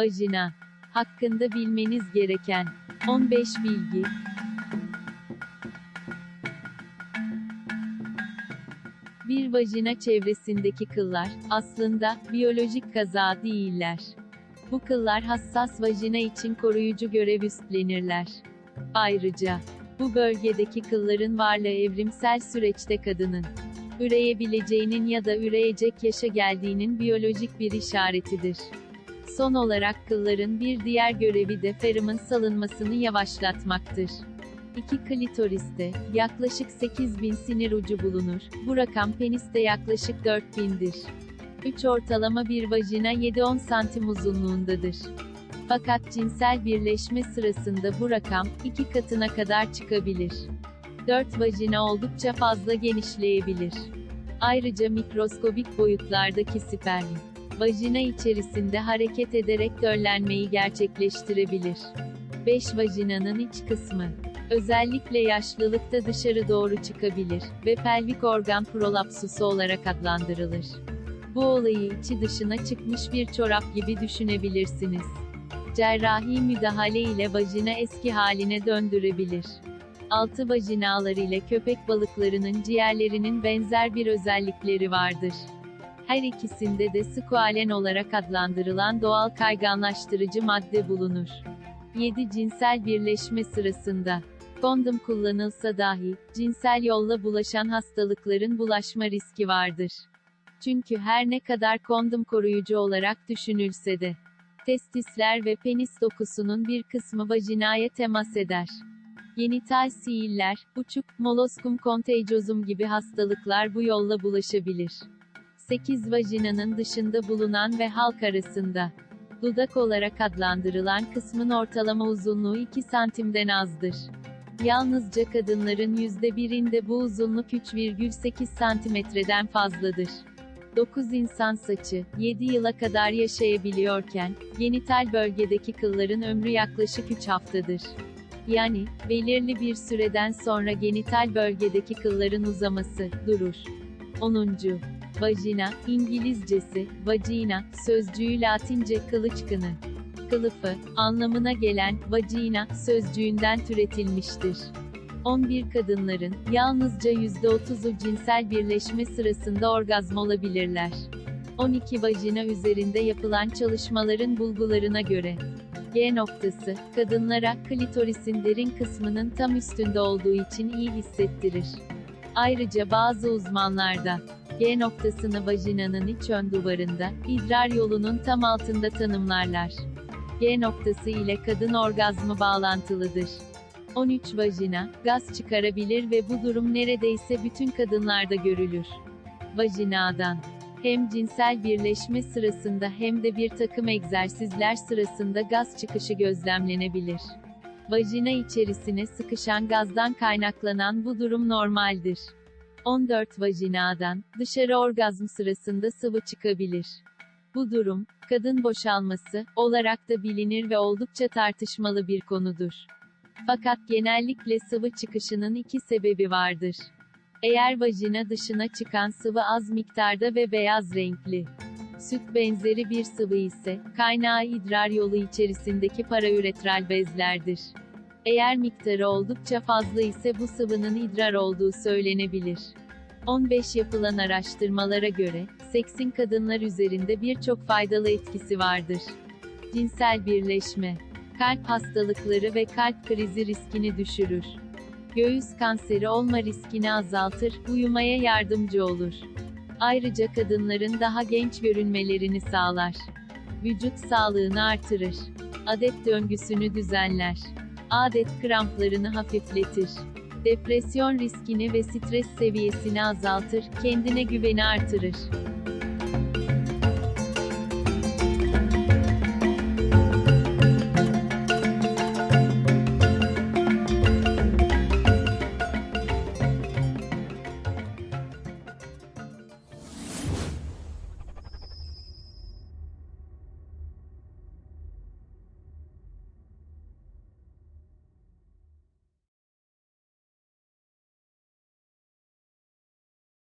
Vajina. Hakkında bilmeniz gereken 15 bilgi. Bir vajina çevresindeki kıllar, aslında, biyolojik kaza değiller. Bu kıllar hassas vajina için koruyucu görev üstlenirler. Ayrıca, bu bölgedeki kılların varlığı evrimsel süreçte kadının, üreyebileceğinin ya da üreyecek yaşa geldiğinin biyolojik bir işaretidir. Son olarak kılların bir diğer görevi de feromon salınmasını yavaşlatmaktır. 2 klitoriste, yaklaşık 8000 sinir ucu bulunur, bu rakam peniste yaklaşık 4000'dir. 3 ortalama bir vajina 7-10 santim uzunluğundadır. Fakat cinsel birleşme sırasında bu rakam, iki katına kadar çıkabilir. 4 vajina oldukça fazla genişleyebilir. Ayrıca mikroskobik boyutlardaki sperm, vajina içerisinde hareket ederek döllenmeyi gerçekleştirebilir. 5 vajinanın iç kısmı, özellikle yaşlılıkta dışarı doğru çıkabilir ve pelvik organ prolapsusu olarak adlandırılır. Bu olayı içi dışına çıkmış bir çorap gibi düşünebilirsiniz. Cerrahi müdahale ile vajina eski haline döndürebilir. Altı vajinalar ile köpek balıklarının ciğerlerinin benzer bir özellikleri vardır. Her ikisinde de squalen olarak adlandırılan doğal kayganlaştırıcı madde bulunur. 7 cinsel birleşme sırasında kondom kullanılsa dahi cinsel yolla bulaşan hastalıkların bulaşma riski vardır. Çünkü her ne kadar kondom koruyucu olarak düşünülse de testisler ve penis dokusunun bir kısmı vajinaya temas eder. Genital siiller, uçuk, moloskum contagiosum gibi hastalıklar bu yolla bulaşabilir. 8 vajinanın dışında bulunan ve halk arasında dudak olarak adlandırılan kısmın ortalama uzunluğu 2 santimden azdır. Yalnızca kadınların %1'inde bu uzunluk 3,8 santimetreden fazladır. 9 insan saçı, 7 yıla kadar yaşayabiliyorken, genital bölgedeki kılların ömrü yaklaşık 3 haftadır. Yani, belirli bir süreden sonra genital bölgedeki kılların uzaması, durur. 10. Vajina, İngilizcesi, vagina, sözcüğü Latince kılıç kını. Kılıfı, anlamına gelen, vagina, sözcüğünden türetilmiştir. 11 kadınların, yalnızca %30'u cinsel birleşme sırasında orgazm olabilirler. 12 vajina üzerinde yapılan çalışmaların bulgularına göre, G noktası, kadınlara, klitorisin derin kısmının tam üstünde olduğu için iyi hissettirir. Ayrıca bazı uzmanlarda, G noktasını vajinanın iç ön duvarında, idrar yolunun tam altında tanımlarlar. G noktası ile kadın orgazmı bağlantılıdır. 13 vajina, gaz çıkarabilir ve bu durum neredeyse bütün kadınlarda görülür. Vajinadan hem cinsel birleşme sırasında hem de bir takım egzersizler sırasında gaz çıkışı gözlemlenebilir. Vajina içerisine sıkışan gazdan kaynaklanan bu durum normaldir. 14 vajinadan, dışarı orgazm sırasında sıvı çıkabilir. Bu durum, kadın boşalması, olarak da bilinir ve oldukça tartışmalı bir konudur. Fakat genellikle sıvı çıkışının iki sebebi vardır. Eğer vajina dışına çıkan sıvı az miktarda ve beyaz renkli, süt benzeri bir sıvı ise, kaynağı idrar yolu içerisindeki paraüretral bezlerdir. Eğer miktarı oldukça fazla ise bu sıvının idrar olduğu söylenebilir. 15 yapılan araştırmalara göre, seksin kadınlar üzerinde birçok faydalı etkisi vardır. Cinsel birleşme, kalp hastalıkları ve kalp krizi riskini düşürür. Göğüs kanseri olma riskini azaltır, uyumaya yardımcı olur. Ayrıca kadınların daha genç görünmelerini sağlar. Vücut sağlığını artırır. Adet döngüsünü düzenler. Adet kramplarını hafifletir. Depresyon riskini ve stres seviyesini azaltır, kendine güveni artırır.